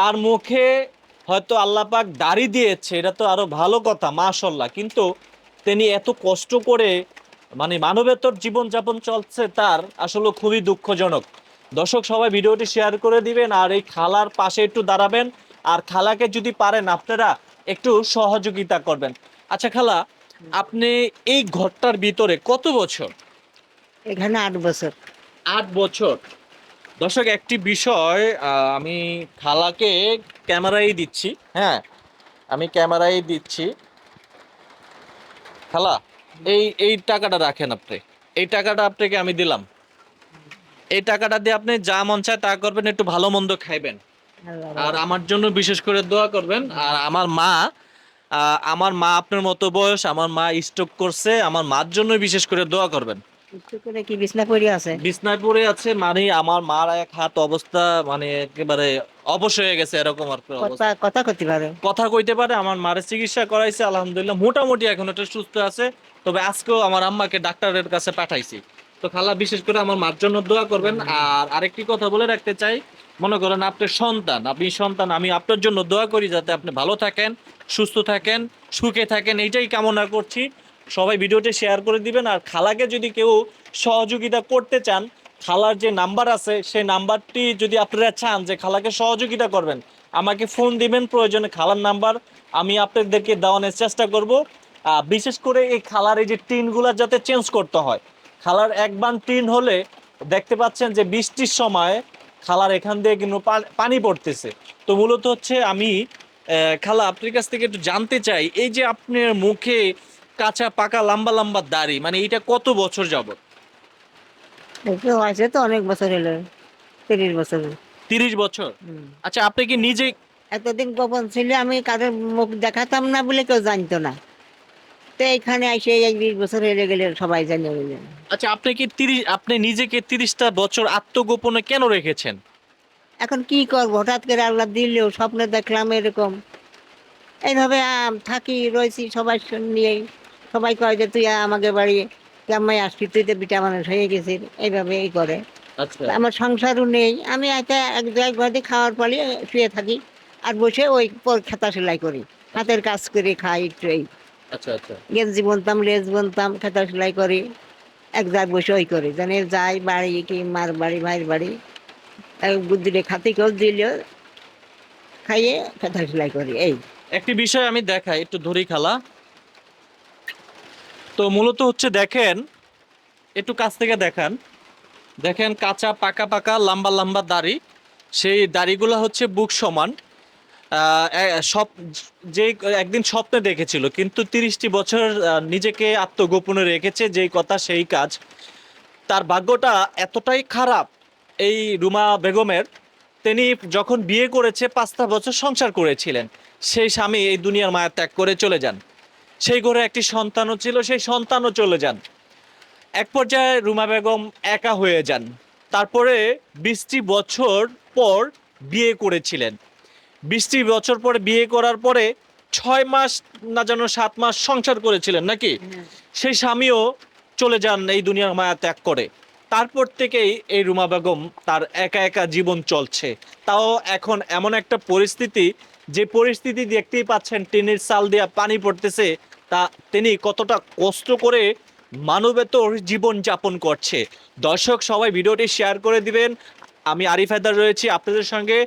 তার মুখে হয়তো আল্লাহ পাক দাড়ি দিয়েছে এটা তো আরও ভালো কথা মাশাল্লাহ কিন্তু তিনি এত কষ্ট করে মানে মানবেতর জীবনযাপন চলছে তার আসলে খুবই দুঃখজনক। দর্শক সবাই ভিডিওটি শেয়ার করে দিবেন আর এই খালার পাশে একটু দাঁড়াবেন। আর খালাকে যদি পারেন আপনারা একটু সহযোগিতা করবেন। আচ্ছা খালা আপনি এই ঘরটার ভিতরে কত বছর? এখানে আট বছর। আট বছর। দর্শক, একটি বিষয় আমি খালাকে ক্যামেরাই দিচ্ছি হ্যাঁ আমি ক্যামেরাই দিচ্ছি। খালা, এই এই টাকাটা রাখেন আপনি, এই টাকাটা আপনাকে আমি দিলাম। এই টাকাটা দিয়ে আপনি যা মন চায় তা করবেন, একটু ভালো মন্দ খাইবেন। আর আমার জন্য বিশেষ করে দোয়া করবেন। আর আমার মা আমার মা আপনার মতো বয়স, আমার মা স্ট্রোক করছে, আমার মার জন্য বিশেষ করে দোয়া করবেন। কি বিছনা পড়ে আছে? বিছনায় পড়ে আছে মানে আমার মার এক হাত অবস্থা মানে একেবারে অবশ হয়ে গেছে এরকম আর কথা কথা করতে পারে। কথা কইতে পারে আমার মারের চিকিৎসা করাইছে আলহামদুলিল্লাহ মোটামুটি এখন একটা সুস্থ আছে। তবে আজকেও আমার আম্মাকে ডাক্তারের কাছে পাঠাইছি। তো খালা বিশেষ করে আমার মার জন্য দোয়া করবেন। আর আরেকটি কথা বলে রাখতে চাই মনে করেন আপনার সন্তান আপনি সন্তান আমি আপনার জন্য দোয়া করি যাতে আপনি ভালো থাকেন সুস্থ থাকেন সুখে থাকেন এইটাই কামনা করছি। সবাই ভিডিওটি শেয়ার করে দিবেন আর খালাকে যদি কেউ সহযোগিতা করতে চান, খালার যে নাম্বার আছে, সেই নাম্বারটি যদি আপনারা চান যে খালাকে সহযোগিতা করবেন, আমাকে ফোন দিবেন, প্রয়োজনে খালার নাম্বার আমি আপনাদেরকে দেওয়ানোর চেষ্টা করব। বিশেষ করে এই খালার এই যে টিনগুলো যাতে চেঞ্জ করতে হয়। খালার এক বান টিন হলে দেখতে পাচ্ছেন যে বৃষ্টির সময় খালার এখান দিয়ে কিন্তু পানি পড়তেছে। তো মূলত হচ্ছে আমি খালা আপনার কাছ থেকে একটু জানতে চাই, এই যে আপনার মুখে কাঁচা পাকা লম্বা লম্বা দাড়ি মানে এটা কত বছর যাবত? হয়েছে তো অনেক বছর হলো তিরিশ বছর। তিরিশ বছর? আচ্ছা আপনি কি নিজে এতদিন গোপন ছিল আমি কারোর মুখ দেখাতাম না বলে কেউ জানতো না। তো এইখানে এসে এই বিশ বছর হয়ে গেলে সবাই জানে বুঝে। আচ্ছা আপনি কি তিরিশ আপনি নিজেকে তিরিশটা বছর আত্মগোপনে কেন রেখেছেন? এখন কি করব? হঠাৎ করে আল্লাহ দিলেও স্বপ্নে দেখলাম এরকম। এইভাবে থাকি রয়েছি সবাই নিয়েই সবাই কয় যে তুই আমাকে বাড়ি কেমন আসবি তুই তো বিটা মানুষ হয়ে গেছিস। এইভাবে এই করে। আচ্ছা। আমার সংসারও নেই। আমি একটা এক জায়গায় ঘরে খাওয়ার পরে শুয়ে থাকি আর বসে ওই পর খাতা সেলাই করি। হাতের কাজ করে খাই একটু এই। আচ্ছা আচ্ছা। গেঞ্জি বুনতাম লেজ বুনতাম খাতা সেলাই করি। এক জায়গায় বসে ওই করি। জানে যাই বাড়ি কি মার বাড়ি ভাইয়ের বাড়ি বুদ্ধিরে খাতে কেউ দিলেও খাইয়ে খাতা সেলাই করি এই। একটি বিষয় আমি দেখাই একটু ধরি খালা। তো মূলত হচ্ছে দেখেন, একটু কাছ থেকে দেখান। দেখেন কাঁচা, পাকা পাকা, লম্বা লম্বা দাড়ি। সেই দাড়িগুলো হচ্ছে বুক সমান। সব যে একদিন স্বপ্নে দেখেছিল, কিন্তু তিরিশটি বছর নিজেকে আত্মগোপনে রেখেছে যেই কথা, সেই কাজ। তার ভাগ্যটা এতটাই খারাপ এই রুমা বেগমের, তিনি যখন বিয়ে করেছে, পাঁচটা বছর সংসার করেছিলেন। সেই স্বামী এই দুনিয়ার মায়া ত্যাগ করে চলে যান। সেই ঘরে একটি সন্তানও ছিল সেই সন্তানও চলে যান। এক পর্যায়ে রুমা বেগম একা হয়ে যান। তারপরে বিশটি বছর পর বিয়ে করেছিলেন। বিশটি বছর পরে বিয়ে করার পরে ছয় মাস না যেন সাত মাস সংসার করেছিলেন নাকি? সেই স্বামীও চলে যান এই দুনিয়ার মায়া ত্যাগ করে। তারপর থেকেই এই রুমা বেগম তার একা একা জীবন চলছে। তাও এখন এমন একটা পরিস্থিতি যে পরিস্থিতি দেখতেই পাচ্ছেন টিনের চাল দিয়া পানি পড়তেছে তা তিনি কতটা কষ্ট করে মানবেতর জীবন যাপন করছে। দর্শক, সবাই ভিডিওটি শেয়ার করে দিবেন। আমি আরিফ হায়দার রয়েছি আপনাদের সঙ্গে।